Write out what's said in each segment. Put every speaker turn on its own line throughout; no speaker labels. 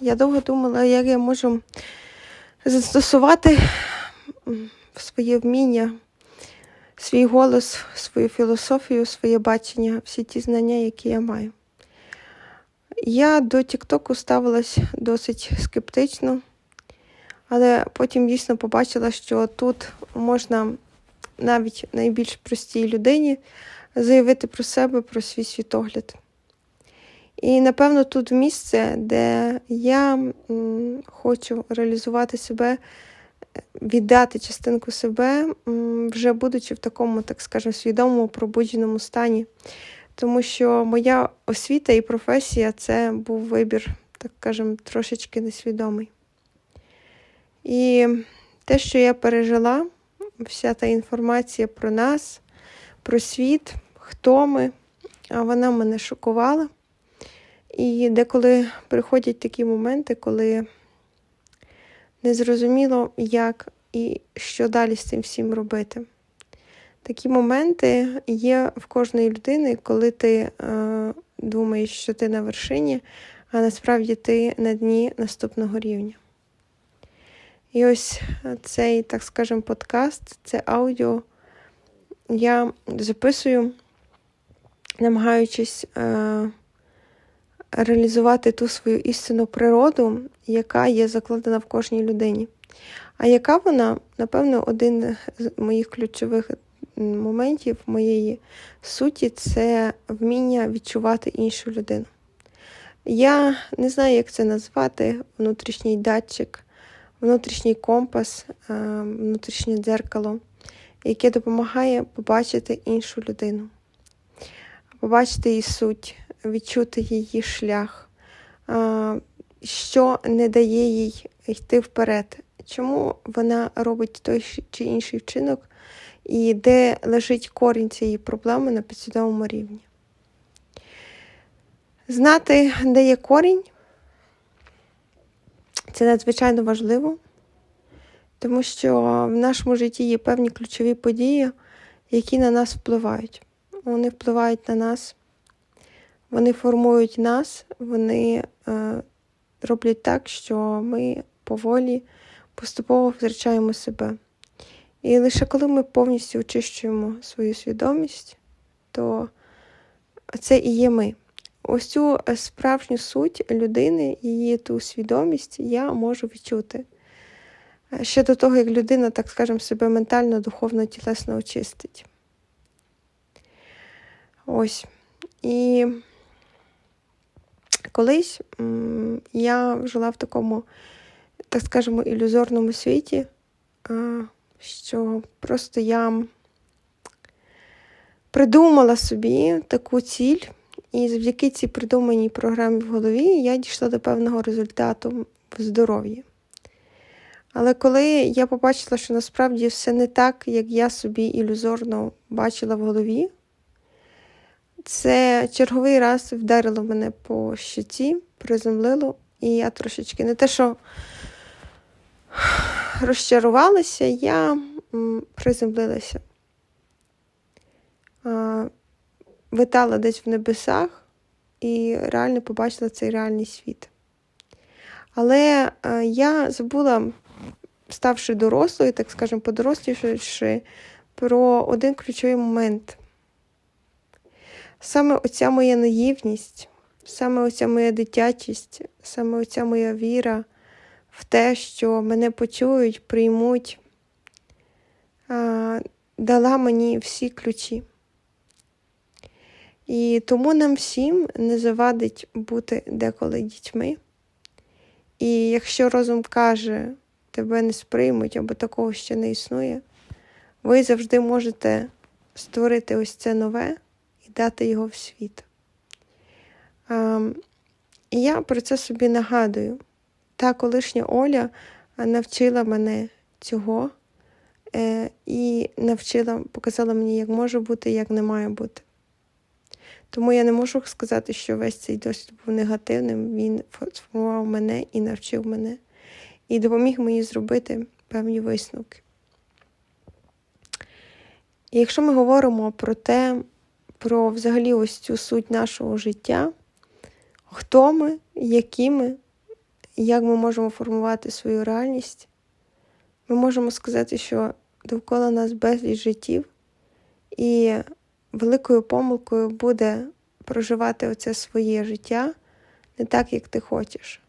я довго думала, як я можу застосувати своє вміння, свій голос, свою філософію, своє бачення, всі ті знання, які я маю. Я до Тіктоку ставилась досить скептично, але потім дійсно побачила, що тут можна навіть найбільш простій людині заявити про себе, про свій світогляд. І, напевно, тут місце, де я хочу реалізувати себе, віддати частинку себе, вже будучи в такому, так скажемо, свідомому, пробудженому стані. Тому що моя освіта і професія це був вибір, так скажемо, трошечки несвідомий. І те, що я пережила, вся та інформація про нас, про світ, хто ми, вона мене шокувала. І деколи приходять такі моменти, коли незрозуміло, як і що далі з цим всім робити. Такі моменти є в кожної людини, коли ти е, думаєш, що ти на вершині, а насправді ти на дні наступного рівня. І ось цей, так скажемо, подкаст, це аудіо я записую, намагаючись е, реалізувати ту свою істинну природу, яка є закладена в кожній людині. А яка вона, напевно, один з моїх ключових моментів моєї суті це вміння відчувати іншу людину. Я не знаю, як це назвати: внутрішній датчик, внутрішній компас, внутрішнє дзеркало, яке допомагає побачити іншу людину, побачити її суть, відчути її шлях, що не дає їй йти вперед, чому вона робить той чи інший вчинок, і де лежить корінь цієї проблеми на підсвідомому рівні. Знати, де є корінь, це надзвичайно важливо, тому що в нашому житті є певні ключові події, які на нас впливають. Вони впливають на нас, вони формують нас, вони е, роблять так, що ми поволі, поступово втрачаємо себе. І лише коли ми повністю очищуємо свою свідомість, то це і є ми. Ось цю справжню суть людини, її ту свідомість я можу відчути. Ще до того, як людина, так скажемо, себе ментально, духовно, тілесно очистить. Ось. І колись я жила в такому, так скажемо, ілюзорному світі, що просто я придумала собі таку ціль, і завдяки цій придуманій програмі в голові я дійшла до певного результату в здоров'ї. Але коли я побачила, що насправді все не так, як я собі ілюзорно бачила в голові, це черговий раз вдарило мене по щоці, приземлило, і я трошечки не те, що розчарувалася, я приземлилася. Витала десь в небесах і реально побачила цей реальний світ. Але е, я забула, ставши дорослою, так скажемо, подорослішавши, про один ключовий момент. Саме оця моя наївність, саме оця моя дитячість, саме оця моя віра в те, що мене почують, приймуть, дала мені всі ключі. І тому нам всім не завадить бути деколи дітьми. І якщо розум каже, тебе не сприймуть або такого ще не існує, ви завжди можете створити ось це нове дати його в світ. І я про це собі нагадую. Та колишня Оля навчила мене цього е, і навчила, показала мені, як може бути, як не має бути. Тому я не можу сказати, що весь цей досвід був негативним. Він сформував мене і навчив мене, і допоміг мені зробити певні висновки. І якщо ми говоримо про те, про взагалі ось цю суть нашого життя, хто ми, які ми, як ми можемо формувати свою реальність, ми можемо сказати, що довкола нас безліч життів, і великою помилкою буде проживати оце своє життя не так, як ти хочеш.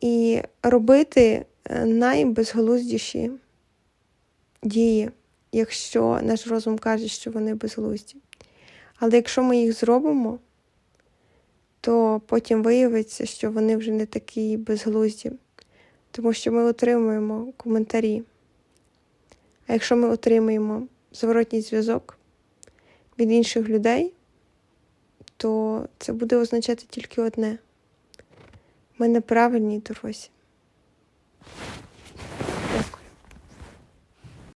І робити е, найбезглуздіші дії, якщо наш розум каже, що вони безглузді. Але якщо ми їх зробимо, то потім виявиться, що вони вже не такі безглузді, тому що ми отримуємо коментарі. А якщо ми отримуємо зворотній зв'язок від інших людей, то це буде означати тільки одне: ми на правильній дорозі.